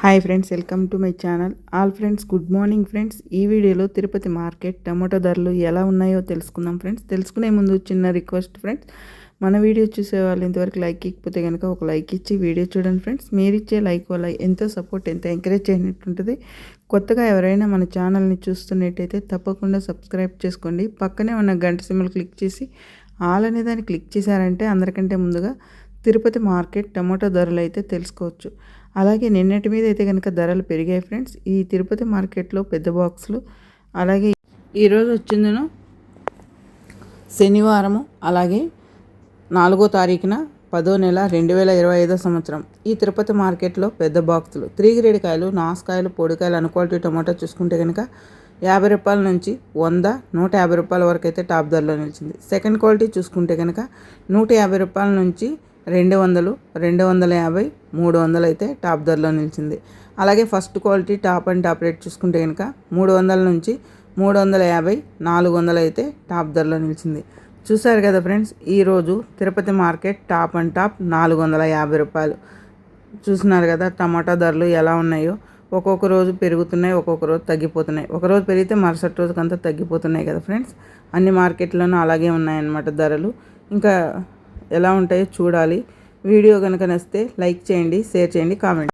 Hi friends welcome to my channel all friends good morning friends ఈ వీడియోలో Tirupati market tomato ధరలు ఎలా ఉన్నాయో తెలుసుకుందాం ఫ్రెండ్స్ తెలుసుకునే ముందు చిన్న రిక్వెస్ట్ ఫ్రెండ్స్ మన వీడియో చూసే వాళ్ళు ఇంతవరకు లైక్ ఇకపోతే కనుక ఒక లైక్ ఇచ్చి వీడియో చూడండి ఫ్రెండ్స్ మీరు ఇచ్చే లైక్ వల్ల ఎంతో సపోర్ట్ ఎంతో ఎంకరేజ్ చేయనట్టుంటుంది కొత్తగా ఎవరైనా మన ఛానల్ని చూస్తున్నట్టయితే తప్పకుండా సబ్స్క్రైబ్ చేసుకోండి. పక్కనే ఉన్న గంట సిమ్మలు క్లిక్ చేసి ఆల్ అనే దాన్ని క్లిక్ చేశారంటే అందరికంటే ముందుగా తిరుపతి మార్కెట్ టమాటో ధరలు అయితే తెలుసుకోవచ్చు. అలాగే నిన్నటి మీద అయితే కనుక ధరలు పెరిగాయి ఫ్రెండ్స్. ఈ తిరుపతి మార్కెట్లో పెద్ద బాక్సులు అలాగే ఈరోజు వచ్చిందను శనివారము అలాగే నాలుగో తారీఖున పదో నెల రెండు వేల ఇరవై ఐదో సంవత్సరం. ఈ తిరుపతి మార్కెట్లో పెద్ద బాక్సులు. త్రీ గ్రేడ్ కాయలు నాసుకాయలు పొడికాయలు అన్క్వాలిటీ టమాటో చూసుకుంటే కనుక యాభై రూపాయల నుంచి వంద నూట యాభై రూపాయల వరకు అయితే టాప్ ధరలో నిలిచింది. సెకండ్ క్వాలిటీ చూసుకుంటే కనుక నూట యాభై రూపాయల నుంచి రెండు వందలు రెండు వందల యాభై మూడు వందలు అయితే టాప్ ధరలో నిలిచింది. అలాగే first quality top and top rate చూసుకుంటే కనుక మూడు వందల నుంచి మూడు వందల యాభై నాలుగు వందలు అయితే టాప్ ధరలో నిలిచింది. చూసారు కదా ఫ్రెండ్స్ ఈరోజు Tirupati market top and top నాలుగు వందల యాభై రూపాయలు. చూసినారు కదా టమాటా ధరలు ఎలా ఉన్నాయో. ఒక్కొక్క రోజు పెరుగుతున్నాయి ఒక్కొక్క రోజు తగ్గిపోతున్నాయి. ఒక రోజు పెరిగితే మరుసటి రోజుకంతా తగ్గిపోతున్నాయి కదా ఫ్రెండ్స్. అన్ని మార్కెట్లోనూ అలాగే ఉన్నాయన్నమాట ధరలు. ఇంకా ఎలా ఉంటాయో చూడాలి. వీడియో కనుక నచ్చితే లైక్ చేయండి షేర్ చేయండి కామెంట్